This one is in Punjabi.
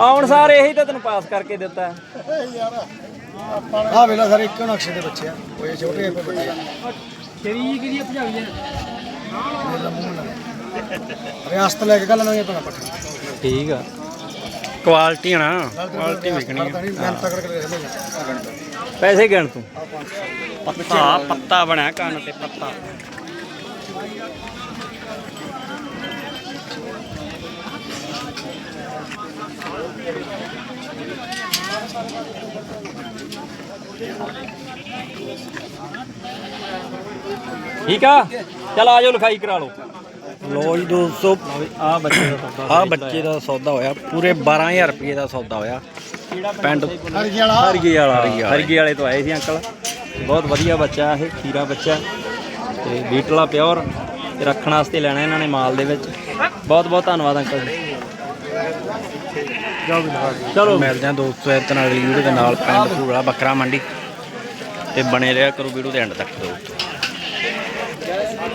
ਆਉਣ ਸਾਰ ਇਹੀ ਤਾਂ ਤੈਨੂੰ ਪਾਸ ਕਰਕੇ ਦਿੱਤਾ। ਆ ਵੇਲਾ ਸਾਰੇ ਇੱਕੋ ਨਕਸ਼ੇ ਦੇ ਬੱਚੇ ਆ। ਕੋਈ ਛੋਟੇ ਕੋਈ ਵੱਡੇ ਆ। ਤੇਰੀ ਕਿਹਦੀ ਭਜਾਈ ਹੈ ਮੇਰਾ ਮੂੰਹ ਨਾ ਰਿਆਸਤ ਲੈ ਕੇ ਕੱਲ ਲਾਂਗੇ ਪਣਾ ਪੱਠੇ। ਠੀਕ ਆ। ਕੁਆਲਿਟੀ ਨਾ ਕੁਆਲਿਟੀ ਵਿਕਣੀ ਮੈਂ ਤਕੜ ਕੇ ਰਹਿੰਦਾ ਪੈਸੇ ਗਿਣ ਤੂੰ। ਪੱਤਾ ਪੱਤਾ ਬਣਿਆ ਕੰਨ ਤੇ ਪੱਤਾ। ਠੀਕ ਆ? ਚਲ ਆ ਜਾਓ ਲਿਖਾਈ ਕਰਾ ਲਓ। ਲੋ ਜੀ ਦੋਸਤੋ ਆ ਬੱਚੇ ਦਾ ਸੌਦਾ ਆ ਬੱਚੇ ਦਾ ਸੌਦਾ ਹੋਇਆ। ਪੂਰੇ 12000 ਰੁਪਏ ਦਾ ਸੌਦਾ ਹੋਇਆ। ਪਿੰਡ ਹਰਗੇ ਵਾਲਾ ਹਰਗੇ ਵਾਲੇ। ਹਰਗੇ ਵਾਲੇ ਤੋਂ ਆਏ ਸੀ ਅੰਕਲ। ਬਹੁਤ ਵਧੀਆ ਬੱਚਾ ਇਹ ਖੀਰਾ ਬੱਚਾ। ਤੇ ਬੀਟਲਾ ਪਿਓਰ। ਤੇ ਰੱਖਣ ਵਾਸਤੇ ਲੈਣਾ ਇਹਨਾਂ ਨੇ ਮਾਲ ਦੇ ਵਿੱਚ। ਬਹੁਤ ਬਹੁਤ ਧੰਨਵਾਦ ਅੰਕਲ ਜੀ। ਚਲੋ। ਮਿਲਦੇ ਆ ਦੋਸਤੋ ਇਸ ਤਰ੍ਹਾਂ ਅਗਲੀ ਵੀਡੀਓ ਦੇ ਨਾਲ, ਪਿੰਡ ਭੂੜਾ, ਬੱਕਰਾ ਮੰਡੀ। ਤੇ ਬਣੇ ਰਿਹਾ ਕਰੋ ਵੀਡੀਓ ਦੇ ਐਂਡ ਤੱਕ ਦੋਸਤੋ।